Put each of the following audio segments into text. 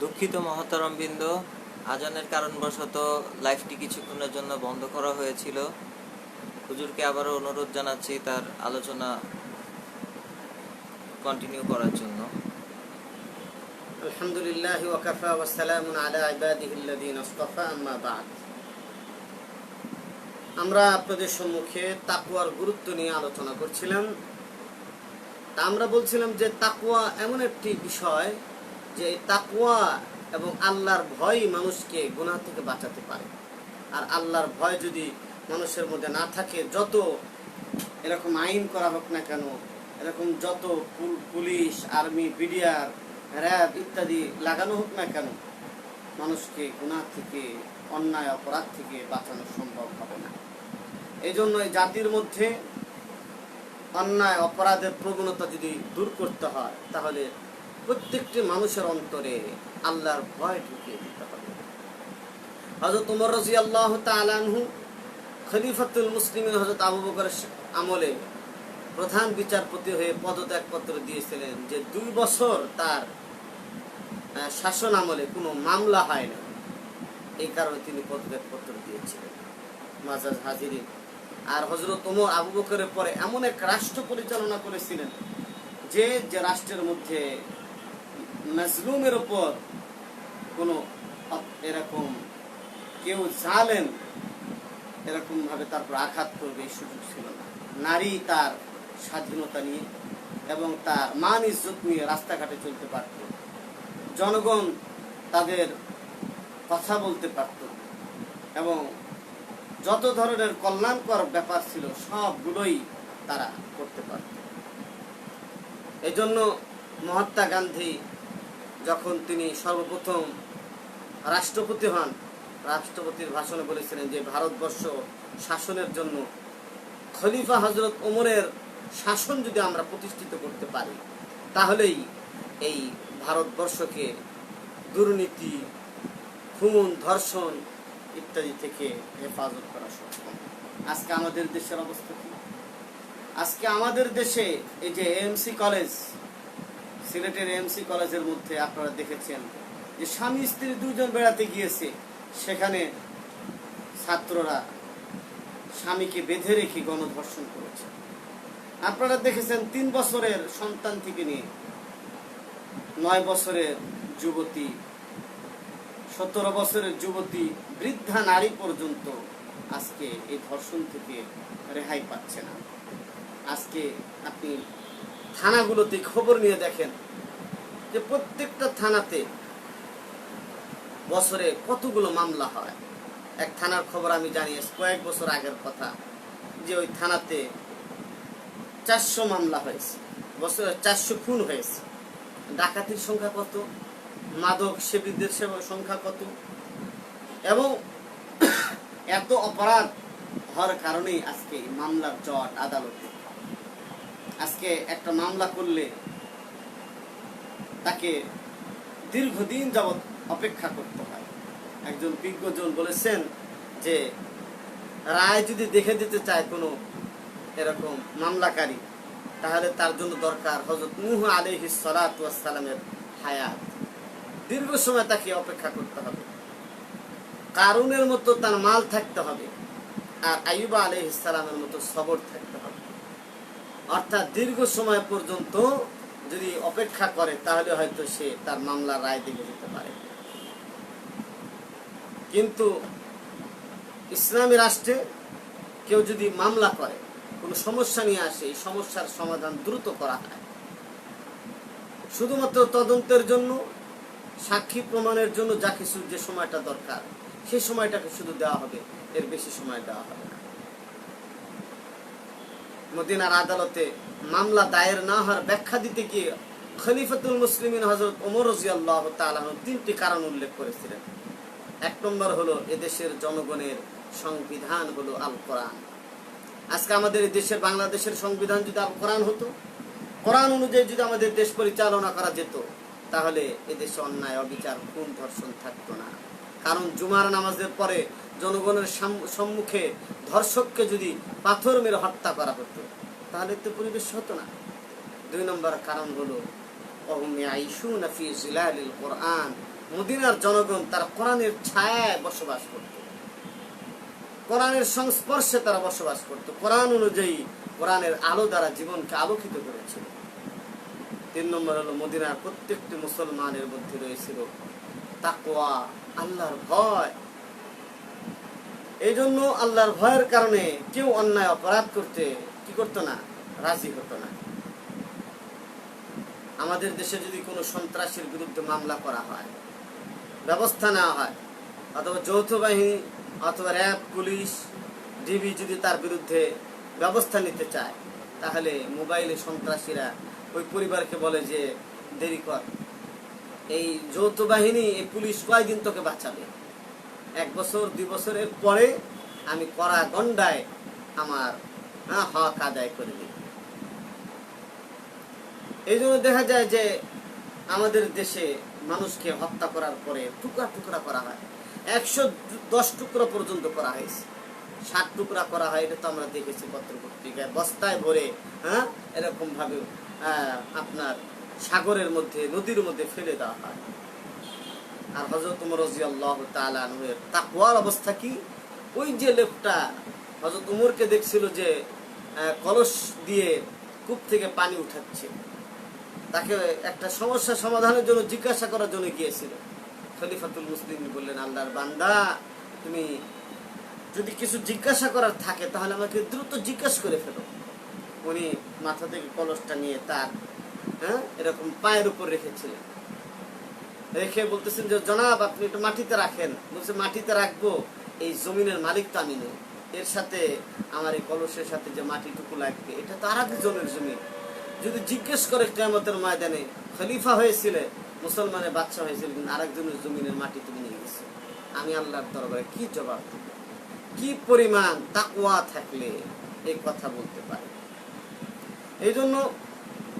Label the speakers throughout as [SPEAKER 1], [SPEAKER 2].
[SPEAKER 1] দুঃখিত মহতরম বৃন্দ, আজানের কারণবশত লাইফটি কিছুক্ষণের জন্য বন্ধ করা হয়েছিল। হুজুরকে আবারও অনুরোধ জানাচ্ছি তার আলোচনা কন্টিনিউ করার জন্য।
[SPEAKER 2] আলহামদুলিল্লাহ ওয়াকাফা ওয়াসালামুন আলা ইবাদিহিল্লাযিন আসতাফা, আম্মা বাদ। আমরা আপনাদের সম্মুখে তাকওয়ার গুরুত্ব নিয়ে আলোচনা করছিলাম। আমরা বলছিলাম যে তাকওয়া এমন একটি বিষয় যে তাকুয়া এবং আল্লাহর ভয় মানুষকে গুনাহ থেকে বাঁচাতে পারে। আর আল্লাহর ভয় যদি মানুষের মধ্যে না থাকে, যত এরকম আইন করা হোক না কেন, এরকম যত পুলিশ, আর্মি, বিডিআর, র্যাব ইত্যাদি লাগানো হোক না কেন, মানুষকে গুনাহ থেকে, অন্যায়, অপরাধ থেকে বাঁচানো সম্ভব হবে না। এই জন্য এই জাতির মধ্যে অন্যায়, অপরাধের প্রবণতা যদি দূর করতে হয়, তাহলে প্রত্যেকটি মানুষের অন্তরে আল্লাহর ভয় ঢুকিয়ে দিতে হবে। হজরত উমর রাজি আল্লাহ তালানহু খলিফাতুল মুসলিমিন হজরত আবু বকরের আমলে প্রধান বিচারপতি হয়ে পদত্যাগপত্র দিয়েছিলেন যে দুই বছর তার শাসন আমলে কোনো মামলা হয় না। এই কারণে তিনি পদত্যাগপত্র দিয়েছিলেন। মাজাজ হাজিরিন। আর হজরত ওমর আবু বকরের পরে এমন এক রাষ্ট্র পরিচালনা করেছিলেন যে যে রাষ্ট্রের মধ্যে মাজলুমের ওপর কোনো এরকম কেউ জালেন এরকম ভাবে তারপর আঘাত করবে এই সুযোগ ছিল না। নারী তার স্বাধীনতা নিয়ে এবং তার মান ইজ্জত নিয়ে রাস্তাঘাটে চলতে পারত। জনগণ তাদের কথা বলতে পারত এবং যত ধরনের কল্যাণকর ব্যাপার ছিল সবগুলোই তারা করতে পারত। এজন্য মহাত্মা গান্ধী যখন তিনি সর্বপ্রথম রাষ্ট্রপতি হন, রাষ্ট্রপতির ভাষণে বলেছিলেন যে ভারতবর্ষ শাসনের জন্য খলিফা হজরত ওমরের শাসন যদি আমরা প্রতিষ্ঠিত করতে পারি, তাহলেই এই ভারতবর্ষকে দুর্নীতি, খুন, ধর্ষণ ইত্যাদি থেকে হেফাজত করা সম্ভব। আজকে আমাদের দেশের অবস্থা কি? আজকে আমাদের দেশে এই যে এমসি কলেজ সিলেটের এমসি কলেজের মধ্যে আপনারা দেখেছেন যে স্বামী স্ত্রী দুজন বেড়াতে গিয়েছে। সেখানে ছাত্ররা স্বামীকে বেঁধে রেখে গণধর্ষণ করেছে। আপনারা দেখেছেন তিন বছরের সন্তান থেকে নিয়ে নয় বছরের যুবতী, সতেরো বছরের যুবতী বৃদ্ধা নারী পর্যন্ত আজকে এই ধর্ষণ থেকে রেহাই পাচ্ছে না। আজকে আপনি থানাগুলোতে খবর নিয়ে দেখেন যে প্রত্যেকটা থানাতে বছরে কতগুলো মামলা হয়। এক থানার খবর আমি জানি কয়েক বছর আগের কথা যে ওই থানাতে চারশো মামলা হয়েছে, বছরে চারশো খুন হয়েছে। ডাকাতির সংখ্যা কত? মাদক সেবীদের সেবা, সংখ্যা কত? এবং এত অপরাধ হওয়ার কারণেই আজকে মামলার জট আদালতে আজকে একটা মামলা করলে তাকে দীর্ঘদিন যাবৎ অপেক্ষা করতে হয়। একজন বিজ্ঞজন বলেছেন যে, রায় যদি দেখে দিতে চায় কোনো এরকম মামলাকারী, তাহলে তার জন্য দরকার হজরত নুহ আলহি সালামের হায়াত। দীর্ঘ সময় তাকে অপেক্ষা করতে হবে। কারুনের মতো তার মাল থাকতে হবে। আর আইবা আলহ ইসালামের মতো সবর থাকতে হবে অর্থাৎ দীর্ঘ সময় পর্যন্ত যদি অপেক্ষা করে, তাহলে হয়তো সে তার মামলার রায় দেখে যেতে পারে। কিন্তু ইসলামী রাষ্ট্রে কেউ যদি মামলা করে, কোনো সমস্যা নিয়ে আসে, এই সমস্যার সমাধান দ্রুত করা হয়। শুধুমাত্র তদন্তের জন্য, সাক্ষী প্রমাণের জন্য যা কিছু যে সময়টা দরকার, সেই সময়টাকে শুধু দেওয়া হবে, এর বেশি সময় দেওয়া হবে মদিনার আদালতে মামলা দায়ের না হওয়ার ব্যাখ্যা দিতে গিয়ে খলিফাতুল মুসলিমিন হজরত ওমর রাজিয়াল্লাহ তাআলা তিনটি কারণ উল্লেখ করেছিলেন। এক নম্বর হলো এদেশের জনগণের সংবিধান হলো আল কোরআন আজকে আমাদের দেশের বাংলাদেশের সংবিধান যদি আল কোরআন হতো, কোরআন অনুযায়ী যদি আমাদের দেশ পরিচালনা করা যেত, তাহলে এদেশে অন্যায়, অবিচার খুন ধর্ষণ থাকতো না। কারণ জুমার নামাজের পরে জনগণের সম্মুখে ধর্ষককে যদি পাথর মেরে হত্যা করা হতো, তাহলে তো পরিবেশ হতো না। দুই নম্বর কারণ হলো কোরআন, মদিনার জনগণ তার কোরআনের ছায় বসবাস করত। কোরআনের সংস্পর্শে তারা বসবাস করত। কোরআন অনুযায়ী কোরআনের আলো দ্বারা জীবনকে আলোকিত করেছিল। তিন নম্বর হলো, মদিনার প্রত্যেকটি মুসলমানের মধ্যে রয়েছিল তাকোয়া আল্লাহর ভয়। এই জন্য আল্লাহর ভয়ের কারণে কেউ অন্যায় অপরাধ করতে কি করতো না? রাজি হতো না। আমাদের দেশে যদি কোনো সন্ত্রাসীর বিরুদ্ধে মামলা করা হয়, ব্যবস্থা নেওয়া হয়, অথবা যৌথ বাহিনী অথবা র্যাব, পুলিশ, ডিবি যদি তার বিরুদ্ধে ব্যবস্থা নিতে চায়, তাহলে মোবাইলে সন্ত্রাসীরা ওই পরিবারকে বলে যে, দেরি কর। এই যৌথ বাহিনী, এই পুলিশ কয়দিন তোকে বাঁচাবে? এক বছর দুই বছরের পরে আমি কড়া গন্ডায় আমার হ্যাঁ, হক আদায় করে দিই। এই জন্য দেখা যায় যে আমাদের দেশে মানুষকে হত্যা করার পরে টুকরা টুকরা করা হয়। একশো দশ টুকরা পর্যন্ত করা হয়েছে। ষাট টুকরা করা হয় এটা তো আমরা দেখেছি পত্র পত্রিকায় বস্তায় ভরে হ্যাঁ এরকম ভাবে আহ, আপনার সাগরের মধ্যে নদীর মধ্যে ফেলে দেওয়া হয়। আর হজরত উমর রাজি আল্লাহ তালের তাকুয়ার অবস্থা কি? ওই যে লোকটা হজরত উমরকে দেখছিল যে কলস দিয়ে কূপ থেকে পানি উঠাচ্ছে। তাকে একটা সমস্যা সমাধানের জন্য জিজ্ঞাসা করার জন্য গিয়েছিল। খলিফাতুল মুসলিম বললেন, আল্লাহর বান্দা, তুমি যদি কিছু জিজ্ঞাসা করার থাকে তাহলে আমাকে দ্রুত জিজ্ঞাসা করে ফেলো। উনি মাথা থেকে কলসটা নিয়ে তার হ্যাঁ এরকম পায়ের উপর রেখেছিলেন। রেখে বলতেছেন যে, জনাব, আপনি একটু মাটিতে রাখেন। বলছে, মাটিতে রাখব? এই জমিনের মালিক তো আমি নই। এর সাথে আমার এই কলসের সাথে যে মাটিটুকু লাগবে, এটা তো আর একজনের জমি। যদি জিজ্ঞেস করে কেমতের ময়দানে খলিফা হয়েছিলে, মুসলমানের বাচ্চা হয়েছিল, কিন্তু আরেকজনের জমিনের মাটি তুমি নিয়ে গেছো। আমি আল্লাহর দরবারে কি জবাব দেব? কি পরিমাণ তাকুয়া থাকলে এই কথা বলতে পারে? এই জন্য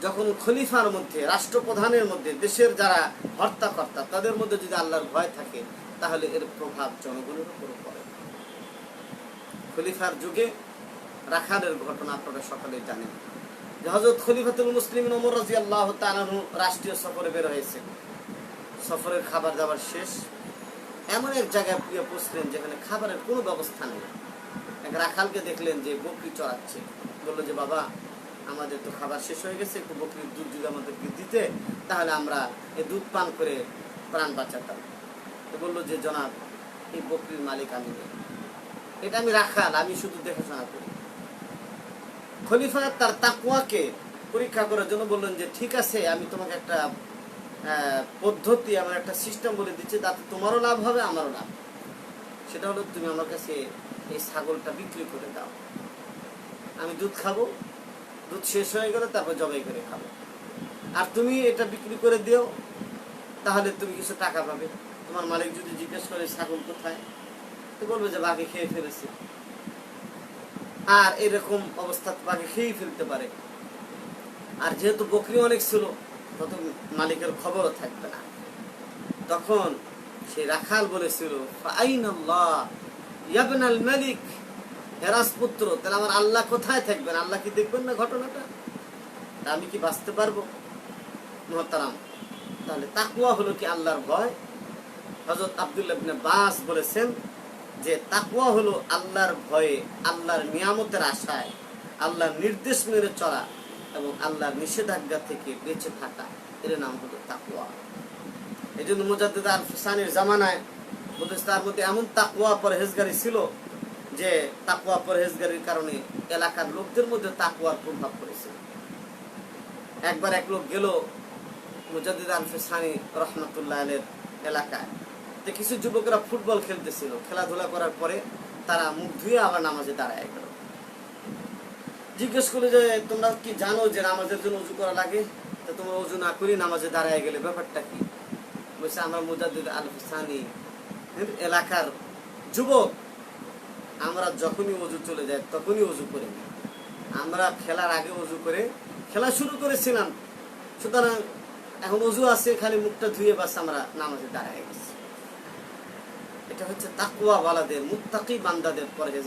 [SPEAKER 2] যখন খলিফার মধ্যে, রাষ্ট্রপ্রধানের মধ্যে, দেশের যারা হর্তাকর্তা, তাদের মধ্যে যদি আল্লাহর ভয় থাকে, তাহলে এর প্রভাব জনগণের উপর পড়ে। খলিফার যুগে রাখালের ঘটনা আপনারা সকলে জানেন। হজরত খলিফাতুল মুসলিম ওমর রাজি আল্লাহ তালানু রাষ্ট্রীয় সফরে বের হয়েছে সফরের খাবার দাবার শেষ। এমন এক জায়গায় গিয়ে পৌঁছলেন যেখানে খাবারের কোনো ব্যবস্থা নেই। এক রাখালকে দেখলেন যে বকরি চড়াচ্ছে। বলল যে, বাবা আমাদের তো খাবার শেষ হয়ে গেছে, একটু বকরির দুধ যদি আমাদেরকে দিতে, তাহলে আমরা এই দুধ পান করে প্রাণ বাঁচাতাম। তো বলল যে, জনাব, এই বকরির মালিক আমি এটা আমি রাখাল, আমি শুধু দেখাশোনা করি। খলিফা তার তাকুয়াকে পরীক্ষা করার জন্য বললেন যে, ঠিক আছে, আমি তোমাকে একটা পদ্ধতি, আমার একটা সিস্টেম বলে দিচ্ছি, তাতে তোমারও লাভ হবে, আমারও লাভ সেটা হলো, তুমি আমার কাছে এই ছাগলটা বিক্রি করে দাও। আমি দুধ খাব দুধ শেষ হয়ে গেলে তারপর জবাই করে খাব। আর তুমি এটা বিক্রি করে দিও, তাহলে তুমি কিছু টাকা পাবে। তোমার মালিক যদি জিজ্ঞেস করে, ছাগল কোথায়? তো বলবে যে, বাঘে খেয়ে ফেলেছে। আর এরকম অবস্থা বাঘে খেয়েই ফেলতে পারে। আর যেহেতু বকরি অনেক ছিল, তত মালিকের খবরও থাকবে না। তখন সে রাখাল বলেছিল "ফাআইনাল্লাহ ইয়াবনাল মালিক হে রাজপুত্র তাহলে আমার আল্লাহ কোথায় থাকবেন? আল্লাহ কি দেখবেন না ঘটনাটা? তা আমি কি বাঁচতে পারব? মহতারাম, তাহলে তাকুয়া হলো কি আল্লাহর ভয়? হজরত আব্দুল্লাহ ইবনে বাস বলেছেন যে তাকুয়া হলো আল্লাহর ভয়ে, আল্লাহর নিয়ামতের আশায়, আল্লাহর নির্দেশ মেনে চলা এবং আল্লাহর নিষেধাজ্ঞা থেকে বেঁচে থাকা। এর নাম হলো তাকুয়া এই জন্য মুজাদ্দিদ আল ফুসানির জামানায় বলতেছে তার মধ্যে এমন তাকুয়া পরহেজগারি ছিল যে তাকুয়া পরহেজগারির কারণে এলাকার লোকদের মধ্যে তাকুয়ার প্রভাব পড়েছে। একবার এক লোক গেল মুজাদ্দিদ আল ফুসানি রহমতুল্লাহ আলের এলাকায়। তো কিছু যুবকরা ফুটবল খেলতেছিল। খেলাধুলা করার পরে তারা মুখ ধুয়ে আবার নামাজে দাঁড়ায় গেল। জিজ্ঞেস করলে যে, তোমরা কি জানো যে নামাজের জন্য উজু করা লাগে? তো তোমরা উজু না করি নামাজে দাঁড়ায় গেলে ব্যাপারটা কি? বলছে, আমরা মুজাদ্দিদ আল হুসানি এলাকার যুবক আমরা যখনই অজু চলে যায় তখনই অজু করে। আমরা খেলার আগে অজু করে, খেলা শুরু করেছিলাম। সুতরাং এখন অজু আছে, খালি মুখটা ধুয়ে বাস আমরা নামাজে দাঁড়ায় গেছি। এটা হচ্ছে তাকুয়া বালাদের মুত্তাকি বান্দাদের পরে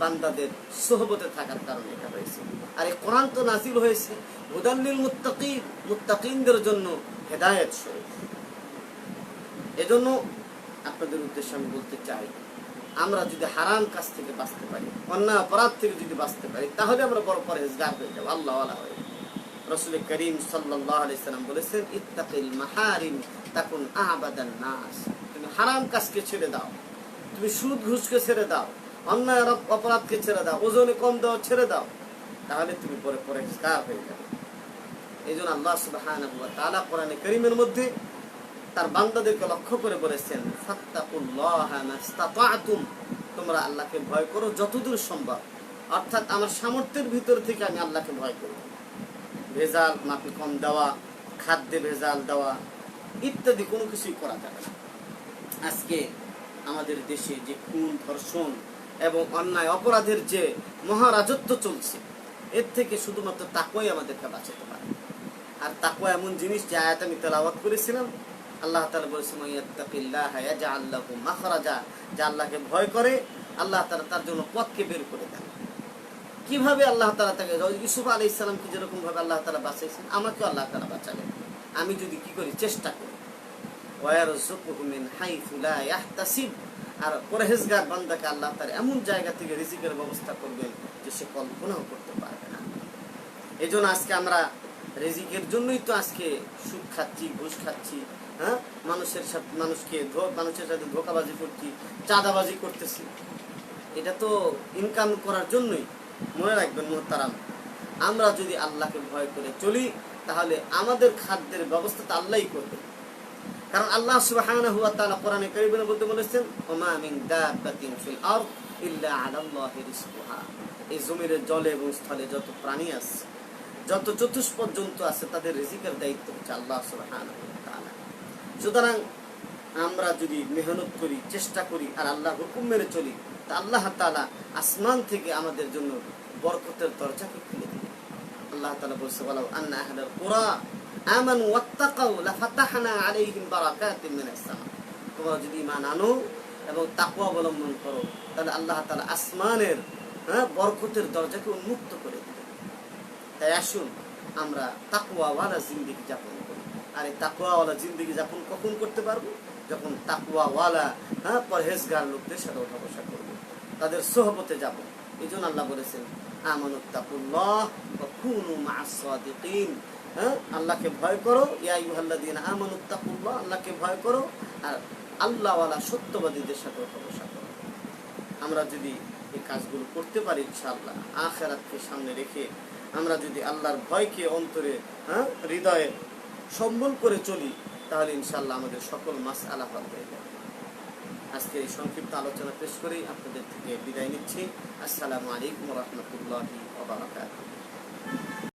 [SPEAKER 2] বান্দাদের সোহবতে থাকার কারণে এটা হয়েছে। আর এই কোরআন তো নাজিল হয়েছে। হুদাল্লিল মুত্তাকিন মুত্তাকিনদের জন্য হেদায়েত স্বরূপ। এজন্য আপনাদের উদ্দেশ্যে আমি বলতে চাই আমরা যদি হারাম কাজ থেকে বাঁচতে পারি অন্যায় অপরাধ থেকে যদি বাঁচতে পারি, তাহলে আমরা বড় পরহেজগার হয়ে যাব আল্লাহ আল্লাহ হয়ে রসুল করিম আলাইসাল্লাম বলেছেন, ইত্তাকিল মাহারিম তাকুন আবাদান নাস। তুমি হারাম কাজকে ছেড়ে দাও, তুমি সুদ ঘুষকে ছেড়ে দাও অন্যায় অপরাধকে ছেড়ে দাও, ওজনে কম দাও, ছেড়ে দাও, তাহলে তুমি পরে পরহেজগার হয়ে যাবে। এই জন্য আল্লাহ সুবহানাহু ওয়া তাআলা কোরআনে করিমের মধ্যে তার বান্দাদেরকে লক্ষ্য করে বলেছেন তোমরা আল্লাহকে ভয় করো, যতদূর সম্ভব। অর্থাৎ আমার সামর্থ্যের ভিতর থেকে আমি আল্লাহকে ভয় করি। ভেজাল মাপি কম দেওয়া, খাদ্যে ভেজাল দেওয়া, ইত্যাদি কোনো কিছুই করা যাবে না। আজকে আমাদের দেশে যে খুন, ধর্ষণ এবং অন্যায় অপরাধের যে মহারাজত্ব চলছে, এর থেকে শুধুমাত্র তাকুয়াই আমাদেরকে বাঁচাতে পারে। আর তাকুয়া এমন জিনিস যে আয়াত আমি তেলাওয়াত করেছিলাম আল্লাহ তাআলা বলেছেন ইয়াত্তাকিল্লাহ ইয়াজআল লাহু মাখরাজা। যে আল্লাহকে ভয় করে, আল্লাহ তাআলা তার জন্য পথকে বের করে দেন। কীভাবে আল্লাহ তাআলা তাকে ইউসুফ আলাইহিস সালামকে যেরকম ভাবে আল্লাহ তাআলা বাঁচাইছেন? আমাকে আল্লাহ তাআলা বাঁচাবেন আমি যদি কি করি, চেষ্টা করি। ওয়ারযুকুহু মিন হাইথু লা ইয়াহতাসিব। আর পরহেজগার বান্দাকে আল্লাহ তাআলা এমন জায়গা থেকে রিজিকের ব্যবস্থা করবেন যে সে কল্পনাও করতে পারবে না। এই আজকে আমরা রেজিকের জন্যই তো আজকে সুদ খাচ্ছি, ঘুষ খাচ্ছি হ্যাঁ? মানুষের সাথে মানুষকে মানুষের সাথে ধোকাবাজি করছি, চাঁদাবাজি করতেছি। এটা তো ইনকাম করার জন্যই। মনে রাখবেন মোহতারাম, আমরা যদি আল্লাহকে ভয় করে চলি, তাহলে আমাদের খাদ্যের ব্যবস্থা তো আল্লাহই করবে। কারণ আল্লাহ সুবহানাহু ওয়া তাআলা কোরআনে কারীমের মধ্যে বলেছেন, ওমা মিন দাব্বাতিন ফিল আরদ ইল্লা আলাল্লাহি এই জমির, জলে এবং স্থলে যত প্রাণী আছে, যত চতুষ্পদ জন্তু আছে, তাদের রিজিকের দায়িত্ব হচ্ছে আল্লাহ সুবহানাহু ওয়া তাআলা। সুতরাং আমরা যদি মেহনত করি, চেষ্টা করি আর আল্লাহ হুকুম মেনে চলি, তা আল্লাহ তাআলা আসমান থেকে আমাদের জন্য বরকতের দরজাকে খুলে দিবে আল্লাহ তাআলা বলছে বলাও আন্না আহলাল কুরা আমানু ওয়াত্তাকাউ লাফাতাহনা আলাইহিম বারাকাতিন মিনাস সামা। তোমরা যদি ঈমান আনো এবং তাকওয়া অবলম্বন করো, তাহলে আল্লাহ তাআলা আসমানের হ্যাঁ বরকতের দরজাকে উন্মুক্ত করে দিবে তাই আসুন, আমরা তাকওয়াওয়ালা জিন্দেগি যাপন আর এই তাকুয়াওয়ালা জিন্দেগি যাপন কখন করতে পারব? যখন তাকুয়াওয়ালা হ্যাঁ পরহেজগার লোকদের সাথে ওঠা বসা করব। তাদের সোহবতে যাব। এই জন্য আল্লাহ বলেছেন, আমানুত্তাকুল্লাহ কুনু মা'আস হ্যাঁ আল্লাহকে ভয় করো, ইয়া আইয়ুহাল্লাযীনা আমানুত্তাকুল্লাহ, আল্লাহকে ভয় করো, আর আল্লাহওয়ালা সত্যবাদীদের সাথে ওঠা বসা করো। আমরা যদি এই কাজগুলো করতে পারি, ইনশাআল্লাহ, আখেরাতকে সামনে রেখে আমরা যদি আল্লাহর ভয়কে অন্তরে হ্যাঁ হৃদয়ে সম্বল করে চলি, তাহলে ইনশাল্লাহ আমাদের সকল মাস আলাফাত হয়ে যাবে। আজকে এই সংক্ষিপ্ত আলোচনা পেশ করেই আপনাদের থেকে বিদায় নিচ্ছি। আসসালামু আলাইকুম রহমতুল্লাহ ওবরাকাতুহ বারাকাতুহু।